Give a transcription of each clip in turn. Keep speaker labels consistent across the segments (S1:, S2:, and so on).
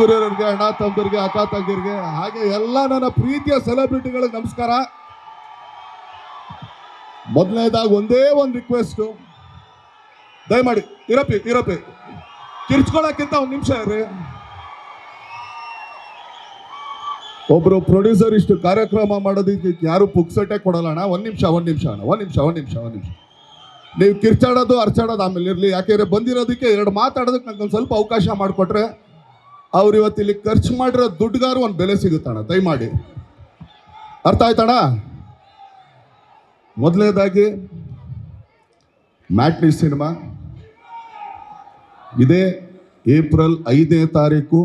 S1: ಗುರುವರಿಗೆ ಅಣ್ಣ ತಮ್ಮರಿಗೆ ಅಕ್ಕ ತಂಗಿರ್ಗೆ, ಹಾಗೆ ಎಲ್ಲ ನನ್ನ ಪ್ರೀತಿಯ ಸೆಲೆಬ್ರಿಟಿಗಳಿಗೆ ನಮಸ್ಕಾರ. ಮೊದಲನೇದಾಗ ಒಂದೇ ಒಂದು ರಿಕ್ವೆಸ್ಟ್ ದಯಮಾಡಿ ಇರಪಿ ಇರಪಿ ಕಿರ್ಚ್ಕೊಳಕ್ಕಿಂತ ಒಂದು ನಿಮಿಷ ಇರ್ರಿ ಒಬ್ರು ಪ್ರೊಡ್ಯೂಸರ್ ಇಷ್ಟು ಕಾರ್ಯಕ್ರಮ ಮಾಡೋದಕ್ಕೆ ಯಾರು ಪುಕ್ಸಟ್ಟೆ ಕೊಡಲ್ಲ ಅಣ್ಣ. ಒಂದ್ ನಿಮಿಷ ಒಂದ್ ನಿಮಿಷ ಅಣ್ಣ, ಒಂದ್ ನಿಮಿಷ ಒಂದ್ ನಿಮಿಷ ಒಂದ್ ನಿಮಿಷ. ನೀವು ಕಿರ್ಚಾಡೋದು, ಅರ್ಚಾಡೋದು ಆಮೇಲೆ ಇರಲಿ. ಯಾಕೆಂದ್ರೆ ಬಂದಿರೋದಕ್ಕೆ ಎರಡು ಮಾತಾಡೋದಕ್ಕೆ ನಂಗೆ ಒಂದು ಸ್ವಲ್ಪ ಅವಕಾಶ ಮಾಡಿಕೊಟ್ರೆ ಅವ್ರು ಇವತ್ತು ಇಲ್ಲಿ ಖರ್ಚು ಮಾಡಿರೋ ದುಡ್ಡುಗಾರು ಒಂದು ಬೆಲೆ ಸಿಗುತ್ತಣ್ಣ ದಯಮಾಡಿ. ಅರ್ಥ ಆಯ್ತಣ ಮೊದಲನೇದಾಗಿ, ಮ್ಯಾಟ್ನಿ ಸಿನಿಮಾ. ಇದೇ ಏಪ್ರಿಲ್ ಐದನೇ ತಾರೀಕು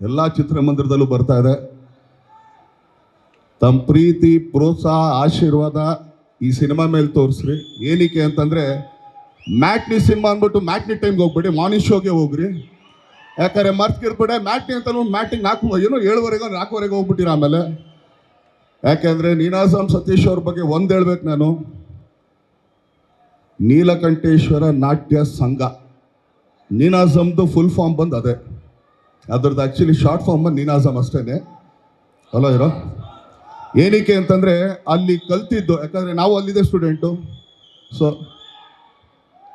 S1: ಎಲ್ಲ ಚಿತ್ರಮಂದಿರದಲ್ಲೂ ಬರ್ತಾ ಇದೆ. ತಮ್ಮ ಪ್ರೀತಿ, ಪ್ರೋತ್ಸಾಹ, ಆಶೀರ್ವಾದ ಈ ಸಿನಿಮಾ ಮೇಲೆ ತೋರಿಸ್ರಿ. ಏನಕ್ಕೆ ಅಂತಂದರೆ, ಮ್ಯಾಟ್ನಿ ಸಿನಿಮಾ ಅಂದ್ಬಿಟ್ಟು ಮ್ಯಾಟ್ನಿ ಟೈಮ್ಗೆ ಹೋಗ್ಬಿಡಿ, ಮಾರ್ನಿಂಗ್ ಶೋಗೆ ಹೋಗ್ರಿ. ಯಾಕಂದ್ರೆ ಮರ್ತ್ಕಿರ್ಬಿಡೆ ಮ್ಯಾಟಿಂಗ್ ಅಂತ ಮ್ಯಾಟಿಂಗ್ ನಾಲ್ಕು, ಏನೋ ಏಳುವರೆಗೆ, ನಾಲ್ಕುವರೆಗೆ ಹೋಗ್ಬಿಟ್ಟಿರ ಆಮೇಲೆ. ಯಾಕೆಂದ್ರೆ ನೀನಾಸಂ ಸತೀಶ್ ಅವ್ರ ಬಗ್ಗೆ ಒಂದ್ ಹೇಳ್ಬೇಕು ನಾನು. ನೀಲಕಂಠೇಶ್ವರ ನಾಟ್ಯ ಸಂಘ. ನೀನಾಸಮ್ದು ಫುಲ್ ಫಾರ್ಮ್ ಬಂದು ಅದೇ. ಅದ್ರದ್ದು ಆ್ಯಕ್ಚುಲಿ ಶಾರ್ಟ್ ಫಾರ್ಮ್ ಬಂದು ನೀನಾಸಮ್ ಅಷ್ಟೇನೆ. ಅಲ್ಲ ಇರೋ ಏನಕ್ಕೆ ಅಂತಂದ್ರೆ ಅಲ್ಲಿ ಕಲ್ತಿದ್ದು, ಯಾಕಂದ್ರೆ ನಾವು ಅಲ್ಲಿದೆ ಸ್ಟೂಡೆಂಟು ಸೊ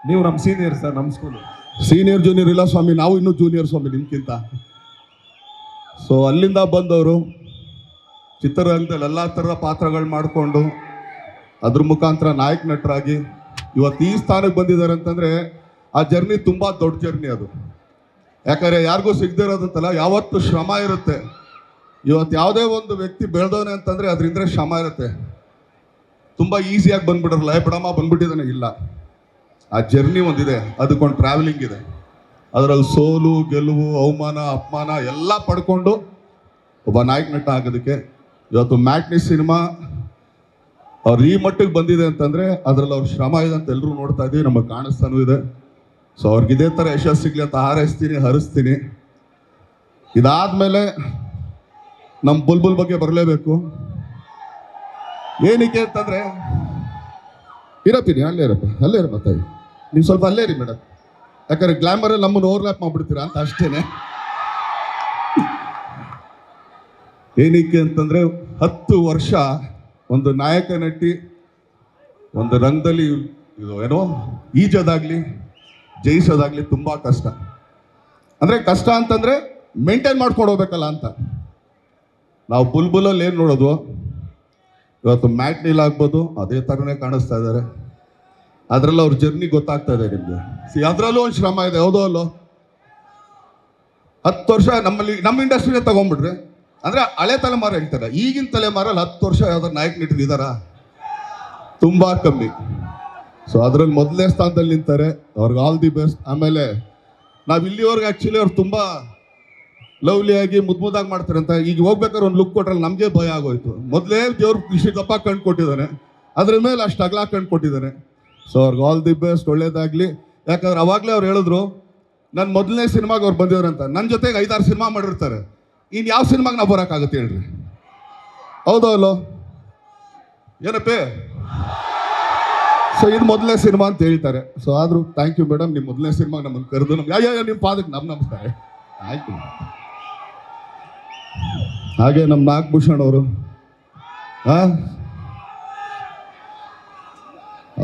S2: ನೀವು ನಮ್ಮ ಸೀನಿಯರ್ ಸರ್ ನಮ್ಮ ಸ್ಕೂಲು
S1: ಸೀನಿಯರ್ ಜೂನಿಯರ್ ಇಲ್ಲ ಸ್ವಾಮಿ, ನಾವು ಇನ್ನೂ ಜೂನಿಯರ್ ಸ್ವಾಮಿ ನಿಮ್ಗಿಂತ. ಸೊ ಅಲ್ಲಿಂದ ಬಂದವರು ಚಿತ್ರರಂಗದಲ್ಲಿ ಎಲ್ಲ ಥರದ ಪಾತ್ರಗಳು ಮಾಡಿಕೊಂಡು ಅದ್ರ ಮುಖಾಂತರ ನಾಯಕ ನಟರಾಗಿ ಇವತ್ತು ಈ ಸ್ಥಾನಕ್ಕೆ ಬಂದಿದ್ದಾರೆ ಅಂತಂದರೆ ಆ ಜರ್ನಿ ತುಂಬ ದೊಡ್ಡ ಜರ್ನಿ ಅದು. ಯಾಕಂದರೆ ಯಾರಿಗೂ ಸಿಗದೇ ಇರೋದಂತಲ್ಲ, ಯಾವತ್ತು ಶ್ರಮ ಇರುತ್ತೆ. ಇವತ್ತು ಯಾವುದೇ ಒಂದು ವ್ಯಕ್ತಿ ಬೆಳೆದವನೆ ಅಂತಂದರೆ ಅದರಿಂದ ಶ್ರಮ ಇರುತ್ತೆ. ತುಂಬ ಈಸಿಯಾಗಿ ಬಂದ್ಬಿಡಲ್ಲ ಬಿಡಮ್ಮ ಬಂದ್ಬಿಟ್ಟಿದ್ದಾನೆ, ಇಲ್ಲ. ಆ ಜರ್ನಿ ಒಂದಿದೆ ಅದಕ್ಕೊಂದು ಟ್ರಾವೆಲಿಂಗ್ ಇದೆ. ಅದರಲ್ಲಿ ಸೋಲು, ಗೆಲುವು, ಅವಮಾನ, ಅಪಮಾನ ಎಲ್ಲ ಪಡ್ಕೊಂಡು ಒಬ್ಬ ನಾಯಕ ನಟ ಆಗೋದಕ್ಕೆ ಇವತ್ತು ಮ್ಯಾಟ್ನಿ ಸಿನಿಮಾ ಅವ್ರು ಈ ಮಟ್ಟಿಗೆ ಬಂದಿದೆ ಅಂತಂದ್ರೆ ಅದರಲ್ಲಿ ಅವ್ರ ಶ್ರಮ ಇದೆ ಅಂತ ಎಲ್ಲರೂ ನೋಡ್ತಾ ಇದ್ದೀವಿ ನಮಗೆ ಕಾಣಿಸ್ತಾನೂ ಇದೆ. ಸೊ ಅವ್ರಿಗೆ ಇದೇ ಥರ ಯಶಸ್ಸು ಸಿಗ್ಲಿ ಅಂತ ಹಾರೈಸ್ತೀನಿ, ಹರಿಸ್ತೀನಿ. ಇದಾದ್ಮೇಲೆ ನಮ್ಮ ಬುಲ್ಬುಲ್ ಬಗ್ಗೆ ಬರಲೇಬೇಕು. ಏನಕ್ಕೆ ಅಂತಂದ್ರೆ ಇರುತ್ತೀನಿ ಅಲ್ಲೇ ಇರಪ್ಪ ಅಲ್ಲೇ ಇರಪ್ಪ ತಾಯಿ ನೀವು ಸ್ವಲ್ಪ ಅಲ್ಲೇ ರೀ ಮೇಡಮ್ ಯಾಕಂದ್ರೆ ಗ್ಲಾಮರಲ್ಲಿ ನಮ್ಮನ್ನು ಓವರ್ಲ್ಯಾಪ್ ಮಾಡ್ಬಿಡ್ತೀರಾ ಅಂತ ಅಷ್ಟೇನೆ. ಏನಕ್ಕೆ ಅಂತಂದ್ರೆ ಹತ್ತು ವರ್ಷ ಒಂದು ನಾಯಕ ನಟಿ, ಒಂದು ರಂಗದಲ್ಲಿ ಇದು ಏನೋ ಈಜೋದಾಗ್ಲಿ, ಜಯಿಸೋದಾಗ್ಲಿ ತುಂಬಾ ಕಷ್ಟ. ಅಂದ್ರೆ ಕಷ್ಟ ಅಂತಂದ್ರೆ ಮೇಂಟೈನ್ ಮಾಡ್ಕೊಂಡು ಹೋಗ್ಬೇಕಲ್ಲ ಅಂತ. ನಾವು ಬುಲ್ಬುಲಲ್ಲಿ ಏನು ನೋಡೋದು? ಇವತ್ತು ಮ್ಯಾಟ್ ನೀಲ್ ಆಗ್ಬೋದು, ಅದೇ ಥರನೇ ಕಾಣಿಸ್ತಾ ಇದ್ದಾರೆ. ಅದರಲ್ಲಿ ಅವ್ರ ಜರ್ನಿ ಗೊತ್ತಾಗ್ತಾ ಇದೆ ನಿಮಗೆ. ಸಿ ಅದರಲ್ಲೂ ಒಂದು ಶ್ರಮ ಇದೆ, ಹೌದೋ ಅಲ್ಲೋ? ಹತ್ತು ವರ್ಷ ನಮ್ಮಲ್ಲಿ, ನಮ್ಮ ಇಂಡಸ್ಟ್ರಿನೇ ತಗೊಂಡ್ಬಿಟ್ರೆ, ಅಂದರೆ ಹಳೆ ತಲೆಮಾರು ಹೇಳ್ತಾರೆ, ಈಗಿನ ತಲೆಮಾರಲ್ಲಿ ಹತ್ತು ವರ್ಷ ಯಾವ್ದಾರು ನಾಯಕ ಇದಾರ? ತುಂಬಾ ಕಮ್ಮಿ. ಸೊ ಅದ್ರಲ್ಲಿ ಮೊದಲನೇ ಸ್ಥಾನದಲ್ಲಿ ನಿಂತಾರೆ, ಅವ್ರಿಗೆ ಆಲ್ ದಿ ಬೆಸ್ಟ್ ಆಮೇಲೆ ನಾವು ಇಲ್ಲಿವರೆಗೆ ಆ್ಯಕ್ಚುಲಿ ಅವ್ರು ತುಂಬಾ ಲವ್ಲಿ ಆಗಿ ಮುದ್ ಮುದ್ದಾಗಿ ಮಾಡ್ತಾರೆ ಅಂತ, ಈಗ ಹೋಗ್ಬೇಕಾದ್ರೆ ಒಂದು ಲುಕ್ ಕೊಟ್ರಲ್ಲಿ ನಮಗೆ ಭಯ ಆಗೋಯ್ತು. ಮೊದಲೇ ದೇವ್ರು ಕೃಷಿ ಕಪ್ಪ ಕೊಟ್ಟಿದ್ದಾನೆ ಅದ್ರ ಮೇಲೆ ಅಷ್ಟು ಅಗಲ ಕಣ್ಣು ಕೊಟ್ಟಿದ್ದಾನೆ ಸೊ ಅವ್ರಿಗೆ ಆಲ್ ದಿ ಬೆಸ್ಟ್ ಒಳ್ಳೇದಾಗಲಿ. ಯಾಕಂದ್ರೆ ಅವಾಗಲೇ ಅವ್ರು ಹೇಳಿದ್ರು ನನ್ನ ಮೊದಲನೇ ಸಿನಿಮಾಗೆ ಅವ್ರು ಬಂದಿದ್ರಂತ ನನ್ನ ಜೊತೆಗೆ ಐದಾರು ಸಿನಿಮಾ ಮಾಡಿರ್ತಾರೆ. ಇನ್ನು ಯಾವ ಸಿನಿಮಾಗೆ ನಾವು ಬರೋಕ್ಕಾಗುತ್ತೆ ಹೇಳ್ರಿ? ಹೌದೋ ಅಲ್ಲೋ? ಏನಪ್ಪೇ? ಸೊ ಇದು ಮೊದಲನೇ ಸಿನಿಮಾ ಅಂತ ಹೇಳ್ತಾರೆ. ಸೊ ಆದ್ರೂ ಥ್ಯಾಂಕ್ ಯು ಮೇಡಮ್ ನಿಮ್ಮ ಮೊದಲನೇ ಸಿನಿಮಾಗೆ ನಮ್ಮನ್ನು ಕರೆದು ನಮ್ಗೆ ಯಾ ಯಾ ನಿಮ್ಮ ಪಾದಕ್ಕೆ ನಮ್ಮ ನಮಸ್ಕಾರ. ಆಯ್ತು ಹಾಗೆ ನಮ್ಮ ನಾಗಭೂಷಣ್ ಅವರು. ಆ?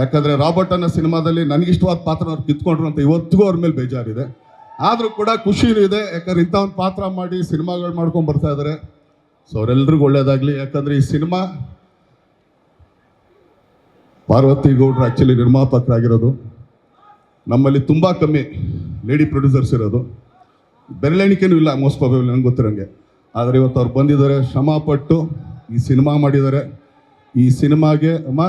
S1: ಯಾಕಂದರೆ ರಾಬರ್ಟ್ ಅನ್ನೋ ಸಿನಿಮಾದಲ್ಲಿ ನನಗಿಷ್ಟವಾದ ಪಾತ್ರ ಅವ್ರು ಕಿತ್ಕೊಂಡ್ರು ಅಂತ ಇವತ್ತಿಗೂ ಅವ್ರ ಮೇಲೆ ಬೇಜಾರಿದೆ. ಆದರೂ ಕೂಡ ಖುಷಿನೂ ಇದೆ, ಯಾಕಂದ್ರೆ ಇಂಥ ಒಂದು ಪಾತ್ರ ಮಾಡಿ ಸಿನಿಮಾಗಳು ಮಾಡ್ಕೊಂಡು ಬರ್ತಾ ಇದ್ದಾರೆ ಸೊ ಅವರೆಲ್ರಿಗೂ ಒಳ್ಳೇದಾಗಲಿ. ಯಾಕಂದರೆ ಈ ಸಿನಿಮಾ ಪಾರ್ವತಿ ಗೌಡ್ರು ಆ್ಯಕ್ಚುಲಿ ನಿರ್ಮಾಪಕರಾಗಿರೋದು. ನಮ್ಮಲ್ಲಿ ತುಂಬ ಕಮ್ಮಿ ಲೇಡಿ ಪ್ರೊಡ್ಯೂಸರ್ಸ್ ಇರೋದು. ಬೆರಳೆಣಿಕೆನೂ ಇಲ್ಲ ಮೋಸ್ಟ್ ಪ್ರಾಬಬಲ್ ನನಗೆ ಗೊತ್ತಿರೋಂಗೆ. ಆದರೆ ಇವತ್ತು ಅವ್ರು ಬಂದಿದ್ದಾರೆ ಶ್ರಮ ಪಟ್ಟು ಈ ಸಿನಿಮಾ ಮಾಡಿದ್ದಾರೆ. ಈ ಸಿನಿಮಾಗೆ ಅಮ್ಮ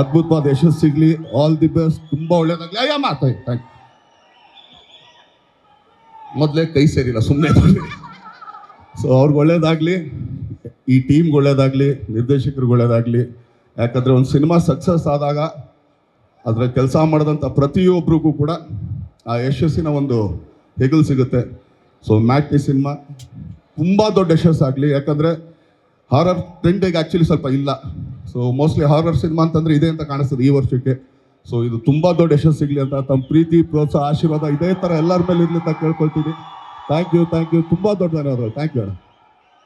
S1: ಅದ್ಭುತವಾದ ಯಶಸ್ಸು ಸಿಗಲಿ ಆಲ್ ದಿ ಬೆಸ್ಟ್ ತುಂಬ ಒಳ್ಳೇದಾಗಲಿ. ಅಯ್ಯ ಮಾತಾಯ್ ಥ್ಯಾಂಕ್ ಮೊದಲೇ ಕೈ ಸೇರಿಲ್ಲ ಸುಮ್ಮನೆ ಸೊ ಅವ್ರಿಗೆ ಒಳ್ಳೇದಾಗಲಿ. ಈ ಟೀಮ್ಗೆ ಒಳ್ಳೇದಾಗಲಿ, ನಿರ್ದೇಶಕರಿಗೆ ಒಳ್ಳೇದಾಗಲಿ. ಯಾಕಂದರೆ ಒಂದು ಸಿನಿಮಾ ಸಕ್ಸಸ್ ಆದಾಗ ಅದರ ಕೆಲಸ ಮಾಡಿದಂಥ ಪ್ರತಿಯೊಬ್ಬರಿಗೂ ಕೂಡ ಆ ಯಶಸ್ಸಿನ ಒಂದು ಹೆಗಲು ಸಿಗುತ್ತೆ. ಸೊ ಈ ಸಿನಿಮಾ ತುಂಬ ದೊಡ್ಡ ಯಶಸ್ಸಾಗಲಿ. ಯಾಕಂದರೆ ಹಾರರ್ ಟ್ರೆಂಡಿಗೆ ಆ್ಯಕ್ಚುಲಿ ಸ್ವಲ್ಪ ಇಲ್ಲ. ಸೊ ಮೋಸ್ಟ್ಲಿ ಹಾರರ್ ಸಿನಿಮಾ ಅಂತಂದ್ರೆ ಇದೆ ಅಂತ ಕಾಣಿಸ್ತದೆ ಈ ವರ್ಷಕ್ಕೆ. ಸೊ ಇದು ತುಂಬ ದೊಡ್ಡ ಯಶಸ್ಸು ಸಿಗಲಿ ಅಂತ ತಮ್ಮ ಪ್ರೀತಿ, ಪ್ರೋತ್ಸಾಹ, ಆಶೀರ್ವಾದ ಇದೇ ಥರ ಎಲ್ಲರ ಮೇಲೆ ಇರಲಿ ಅಂತ ಕೇಳ್ಕೊಳ್ತೀನಿ. ಥ್ಯಾಂಕ್ ಯು ಥ್ಯಾಂಕ್ ಯು ತುಂಬ ದೊಡ್ಡ ಧನ್ಯವಾದಗಳು. ಥ್ಯಾಂಕ್ ಯು ಅಣ್ಣ.